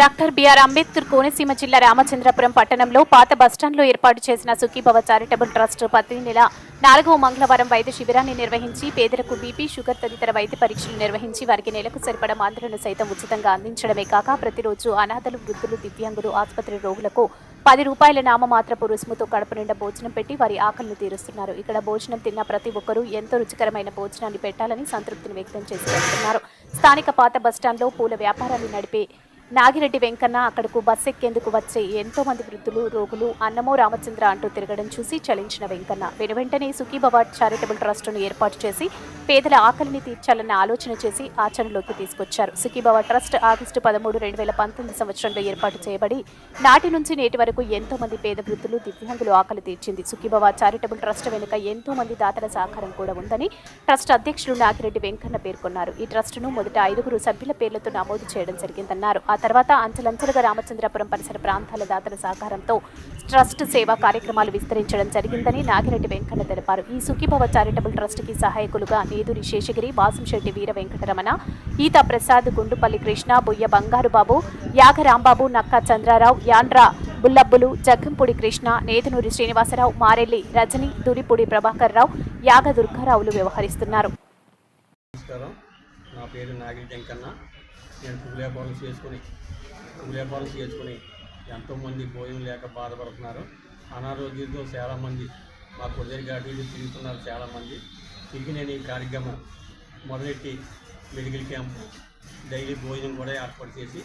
Doctor BR Ambedkar Konaseema జిల్లా రామచంద్రపురం పట్టణంలో పాత బస్టాండ్లో ఏర్పాటు చేసిన సుఖీభవ చారిటబుల్ ట్రస్ట్ ప్రతి నెల నాలుగవ మంగళవారం వైద్య శిబిరాన్ని నిర్వహించి పేదలకు బీపీ షుగర్ తదితర వైద్య పరీక్షలు నిర్వహించి వారికి నెలకు సరిపడ మందులను సైతం ఉచితంగా అందించడమే కాక ప్రతిరోజు అనాథలు వృద్ధులు దివ్యాంగులు ఆసుపత్రి రోగులకు పది రూపాయల నామమాత్రపు రుసుముతో కడప నిండా భోజనం పెట్టి వారి ఆకలిని తీరుస్తున్నారు. ఇక్కడ భోజనం తిన్న ప్రతి ఒక్కరూ ఎంతో రుచికరమైన భోజనాన్ని పెట్టాలని సంతృప్తిని వ్యక్తం చేసి స్థానిక పాత బస్టాండ్లో పూల వ్యాపారాన్ని నడిపే నాగిరెడ్డి వెంకన్న అక్కడకు బస్ ఎక్కేందుకు వచ్చే ఎంతో మంది వృద్ధులు రోగులు అన్నమో రామచంద్ర అంటూ తిరగడం చూసి చలించిన వెంకన్న. వెనువెంటనే సుఖీభవ చారిటబుల్ ట్రస్టును ఏర్పాటు చేసి పేదల ఆకలిని తీర్చాలన్న ఆలోచన చేసి ఆచరణలోకి తీసుకొచ్చారు. సుఖీభవ ట్రస్ట్ ఆగస్టు పదమూడు రెండు వేల పంతొమ్మిది సంవత్సరంలో ఏర్పాటు చేయబడి నాటి నుంచి నేటి వరకు ఎంతో మంది పేద వృద్ధులు దివ్యాంగులు ఆకలి తీర్చింది. సుఖీభవ చారిటబుల్ ట్రస్ట్ వెనుక ఎంతో మంది దాతల సహకారం కూడా ఉందని ట్రస్ట్ అధ్యక్షులు నాగిరెడ్డి వెంకన్న పేర్కొన్నారు. ఈ ట్రస్టును మొదట ఐదుగురు సభ్యుల పేర్లతో నమోదు చేయడం జరిగిందన్నారు. ఆ తర్వాత అంచెలంచెలుగా రామచంద్రపురం పరిసర ప్రాంతాల దాతల సహకారంతో ట్రస్ట్ సేవా కార్యక్రమాలు విస్తరించడం జరిగిందని నాగిరెడ్డి వెంకన్న తెలిపారు. ఈ సుఖీభవ చారిటబుల్ ట్రస్ట్కి సహాయకులుగా నేదురి శేషగిరి వాసంశెట్టి వీర వెంకటరమణ ఈత ప్రసాద్ గుండుపల్లి కృష్ణ బొయ్య బంగారుబాబు యాగరాంబాబు నక్క చంద్రారావు యాండ్రా బుల్లబ్బులు జగ్గంపూడి కృష్ణ నేతనూరి శ్రీనివాసరావు మారెల్లి రజని దురిపూడి ప్రభాకర్ రావు యాగ దుర్గారావులు వ్యవహరిస్తున్నారు. నమస్కారం. నా పేరు నాగిరి వెంకన్న నేను పువ్వు వ్యాపారం చేసుకుని పువ్వు వ్యాపారం చేసుకుని ఎంతోమంది భోజనం లేక బాధపడుతున్నారు. అనారోగ్యంతో చాలామంది మా కొద్దిగా అటు ఇటు తిరుగుతున్నారు చాలామంది. తిరిగి నేను ఈ కార్యక్రమం మొదలెట్టి మెడికల్ క్యాంపు డైలీ భోజనం కూడా ఏర్పాటు చేసి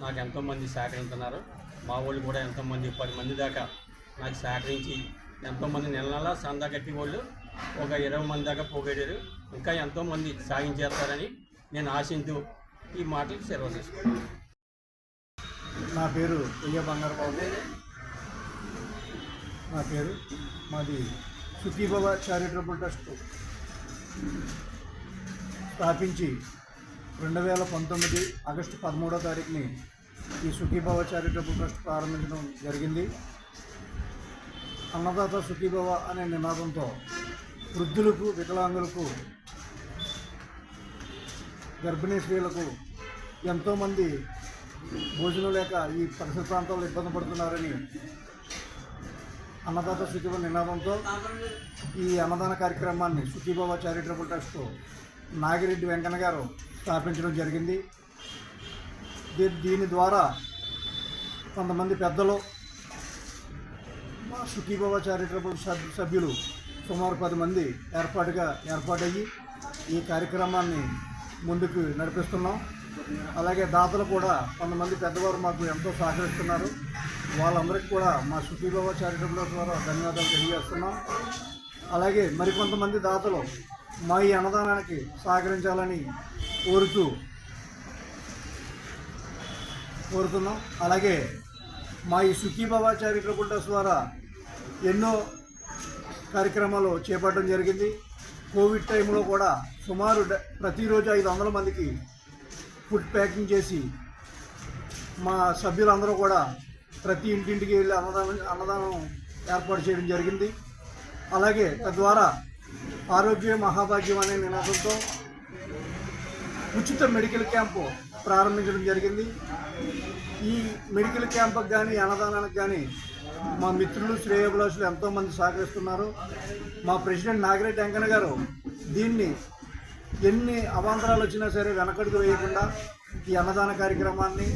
నాకు ఎంతోమంది సహకరిస్తున్నారు. మా వాళ్ళు కూడా ఎంతోమంది పది మంది దాకా నాకు సహకరించి ఎంతోమంది నెల నెల సందా కట్టి వాళ్ళు ఒక ఇరవై మంది దాకా పోగొట్టారు. ఇంకా ఎంతోమంది సాగించేస్తారని నేను ఆశించు ఈ మాటలు సెలవు తీసుకున్నాను నా పేరు పుయ్య బంగారబాబు. నా పేరు మాది సుఖీభవ చారిటబుల్ ట్రస్ట్. స్థాపించి రెండు వేల పంతొమ్మిది ఆగస్టు పదమూడో తారీఖుని ఈ సుఖీభవ చారిటబుల్ ట్రస్ట్ ప్రారంభించడం జరిగింది. అన్నదాత సుఖీభవ అనే నినాదంతో వృద్ధులకు వికలాంగులకు గర్భిణీ స్త్రీలకు ఎంతోమంది భోజనం లేక ఈ పరిసర ప్రాంతాల్లో ఇబ్బంది పడుతున్నారని అన్నదాత సుఖీభవ నినాదంతో ఈ అన్నదాన కార్యక్రమాన్ని సుఖీభవ చారిటబుల్ ట్రస్ట్ నాగిరెడ్డి వెంకన్న గారు స్థాపించడం జరిగింది. దీ- దీని ద్వారా కొంతమంది పెద్దలు మా సుఖీభవ చారిటబుల్ సభ్యులు సుమారు పది మంది ఏర్పాటుగా ఏర్పాటయ్యి ఈ కార్యక్రమాన్ని ముందుకు నడిపిస్తున్నాం. అలాగే దాతలు కూడా కొంతమంది పెద్దవారు మాకు ఎంతో సహకరిస్తున్నారు. వాళ్ళందరికీ కూడా మా సుఖీభవ చారిటబుల్ ద్వారా ధన్యవాదాలు తెలియజేస్తున్నాం. అలాగే మరికొంతమంది దాతలు మా ఈ అన్నదానానికి సహకరించాలని కోరుతూ కోరుతున్నాం. అలాగే మా ఈ సుఖీబాబా చారిటబుల్ ట్రస్ట్ ద్వారా ఎన్నో కార్యక్రమాలు చేపట్టడం జరిగింది. కోవిడ్ టైంలో కూడా సుమారు డ- ప్రతిరోజు ఐదు వందల మందికి ఫుడ్ ప్యాకింగ్ చేసి మా సభ్యులందరూ కూడా ప్రతి ఇంటింటికి వెళ్ళి అన్నదానం అన్నదానం ఏర్పాటు చేయడం జరిగింది. అలాగే తద్వారా ఆరోగ్య మహాభాగ్యం అనే నినాదంతో ఉచిత మెడికల్ క్యాంపు ప్రారంభించడం జరిగింది. ఈ మెడికల్ క్యాంపుకి కానీ అన్నదానానికి కానీ మా మిత్రులు శ్రేయభిలాషులు ఎంతోమంది సహకరిస్తున్నారు. మా ప్రెసిడెంట్ నాగిరెడ్డి వెంకన్న గారు దీన్ని ఎన్ని అవాంతరాలు వచ్చినా సరే వెనకడుగు వేయకుండా ఈ అన్నదాన కార్యక్రమాన్ని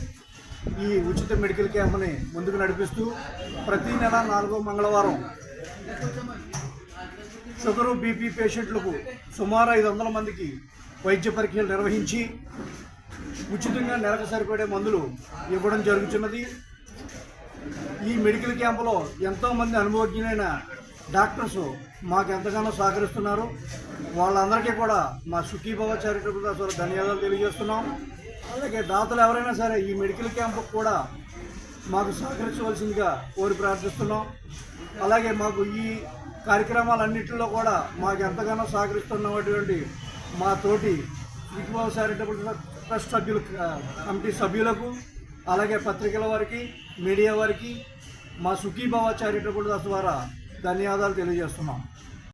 ఈ ఉచిత మెడికల్ క్యాంప్ని ముందుకు నడిపిస్తూ ప్రతి నెల నాలుగో మంగళవారం షుగరు బీపీ పేషెంట్లకు సుమారు ఐదు వందల మందికి వైద్య పరీక్షలు నిర్వహించి ఉచితంగా నెలకు సరిపడే మందులు ఇవ్వడం జరుగుతున్నది. ఈ మెడికల్ క్యాంపులో ఎంతోమంది అనుభవజ్ఞులైన డాక్టర్స్ మాకు ఎంతగానో సహకరిస్తున్నారు. వాళ్ళందరికీ కూడా మా సుఖీభవ చారిటబుల్ ట్రస్ట్ ధన్యవాదాలు తెలియజేస్తున్నాం. అలాగే దాతలు ఎవరైనా సరే ఈ మెడికల్ క్యాంపుకు కూడా మాకు సహకరించవలసిందిగా కోరి ప్రార్థిస్తున్నాం. అలాగే మాకు ఈ కార్యక్రమాలన్నింటిలో కూడా మాకు ఎంతగానో సహకరిస్తున్నటువంటి మా తోటి విజయబాబు చారిటబుల్ ట్రస్ట్ సభ్యులు కమిటీ సభ్యులకు అలాగే పత్రికల వారికి మీడియా వారికి మా సుఖీభావ చారిటబుల్ ట్రస్ట్ ద్వారా ధన్యవాదాలు తెలియజేస్తున్నాం.